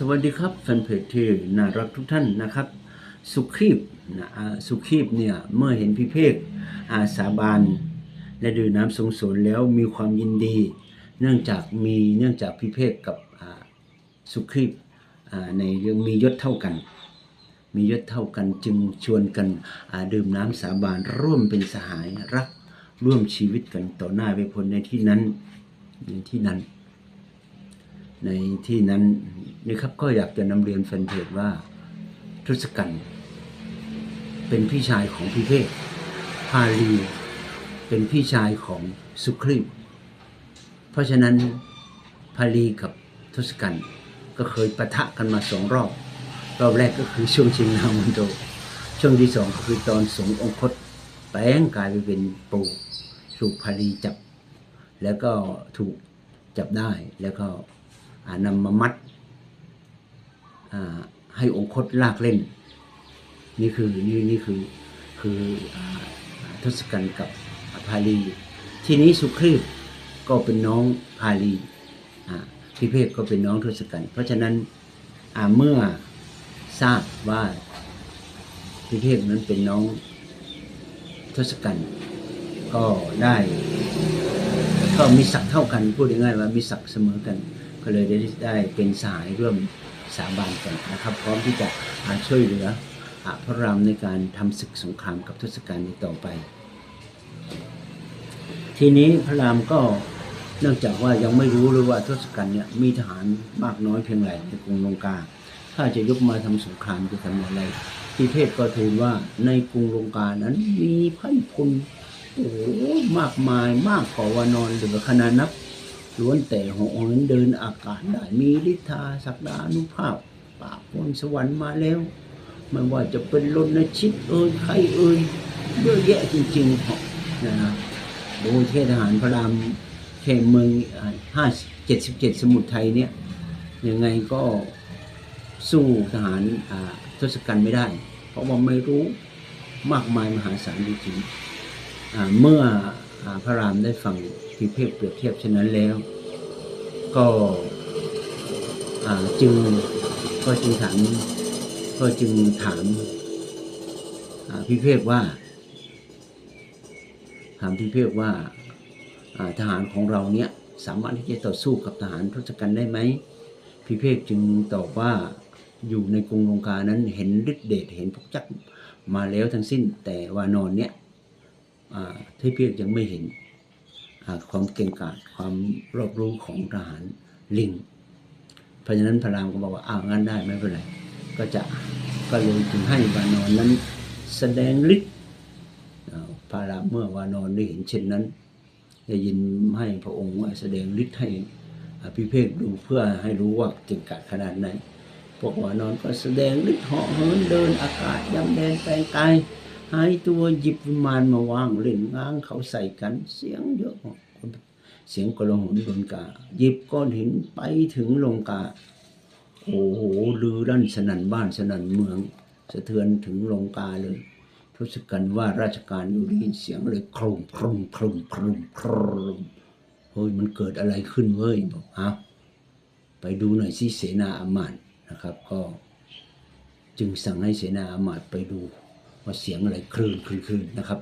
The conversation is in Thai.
สวัสดีครับแฟนเพจที่น่ารักทุกท่านนะครับ สุขีบนะสุขีบเนี่ยเมื่อเห็นพี่เพกอาสาบานและดื่มน้ำสงสนแล้วมีความยินดี เนื่องจากมีเนื่องจากพี่เพกกับสุขีบในเรื่องมียศเท่ากัน มียศเท่ากันจึงชวนกันดื่มน้ำสาบานร่วมเป็นสหายรักร่วมชีวิตกันต่อหน้าไปพลในที่นั้นในที่นั้น ในที่นั้น นี่ครับก็อยากจะนำเรียนแฟนเพจว่าทศกัณฐ์เป็นพี่ชายของพี่เพกพาลีเป็นพี่ชายของสุครีพเพราะฉะนั้นพาลีกับทศกัณฐ์ก็เคยปะทะกันมาสองรอบ รอบแรกก็คือช่วงชิงนามันโดช่วงที่สองก็คือตอนสงองคตแปลงกายไปเป็นปูถูกพาลีจับ แล้วก็ถูกจับได้แล้วก็นำมามัด ให้องคตลากเล่น นี่คือนี่นี่คือคืออทศกัณฐ์กับพาลี ทีนี้สุครีพก็เป็นน้องพาลีพิเภกก็เป็นน้องทศกัณฐ์เพราะฉะนั้นเมื่อทราบว่าพิเภกนั้นเป็นน้องทศกัณฐ์ก็ได้ ก็มีศักดิ์เท่ากันพูดง่ายๆว่ามีศักดิ์เสมอกัน ก็เลยได้ได้เป็นสายร่วม สาบานกันนะครับ พร้อมที่จะาช่วยเหลืออพระรามในการทำศึกสงครามกับทศกัณฐ์ในต่อไป ทีนี้พระรามก็เนื่องจากว่ายังไม่รู้เลยว่าทศกัณฐ์เนี่ยมีทหารมากน้อยเพียงไรในกรุงลงกา ถ้าจะยกมาทำสงครามจะทำอะไรทีเทพก็ทูลว่าในกรุงลงกานั้นมีพันพลโอ้มากมายมากกว่าวานอนเหลือขนาดนับ ล้วนแต่หอนเดินอากาศได้มีฤทธาศักดานุภาพปราบบนสวรรค์มาแล้ว ไม่ว่าจะเป็นรณชิตเอ่ยใครเอ่ยเยอะแยะจริงๆเหรอนะฮะโดยเทศทหารพระรามแค่เมืองห้าเจ็ดสิบเจ็ดสมุทรไทยเนี่ยยังไงก็สู้ทหารทศกัณฐ์ไม่ได้ เพราะว่าไม่รู้มากมายมหาศาลจริงๆเมื่อ พระรามได้ฟังพิเภกเปรียบเทียบเช่นนั้นแล้ว ก็จึงก็จึงถามก็จึงถามพิเภกว่า ถามพิเภกว่าทหารของเราเนี่ยสามารถที่จะต่อสู้กับทหารทศกัณฐ์ได้ไหมพิเภกจึงตอบว่าอยู่ในกรุงลงกานั้นเห็นฤทธิเดชเห็นพวกจักมาแล้วทั้งสิ้นแต่วานอนเนี่ย ที่พิเภกยังไม่เห็นความเก่งกาจความรอบรู้ของทหารลิง เพราะฉะนั้นพระรามก็บอกว่าอ้าวงั้นได้ไม่เป็นไร ก็จะก็เลยจึงให้วานอนนั้นแสดงฤทธิ์พระรามเมื่อวานอนได้เห็นเช่นนั้นได้ยินให้พระองค์ว่าแสดงฤทธิ์ให้อภิเภกดูเพื่อให้รู้ว่าเก่งกาจขนาดไหนพวกวานอนก็แสดงฤทธิ์เหาะเหินเดินอากาศยำแดนแปลงกาย หายตัวหยิบวิมานมาวางเล่นง้างเขาใส่กัน เสียงเยอะเสียงกระหนดนกาหยิบก้อนหินไปถึงลงกาโอ้โหลือลั่นสนั่นบ้านสนั่นเมือง สะเทือนถึงลงกาเลยทศกัณฐ์ว่าราชการอยู่ได้ยินเสียงเลยโครมโครมโครมโครมโครมเฮ้ยมันเกิดอะไรขึ้นเว้ยบอกเอาไปดูหน่อยสิเสนาอามาตย์นะครับ ก็ จึงสั่งให้เสนาอามาตย์ไปดู ว่าเสียงอะไรคลื่นคลื่นนะครับ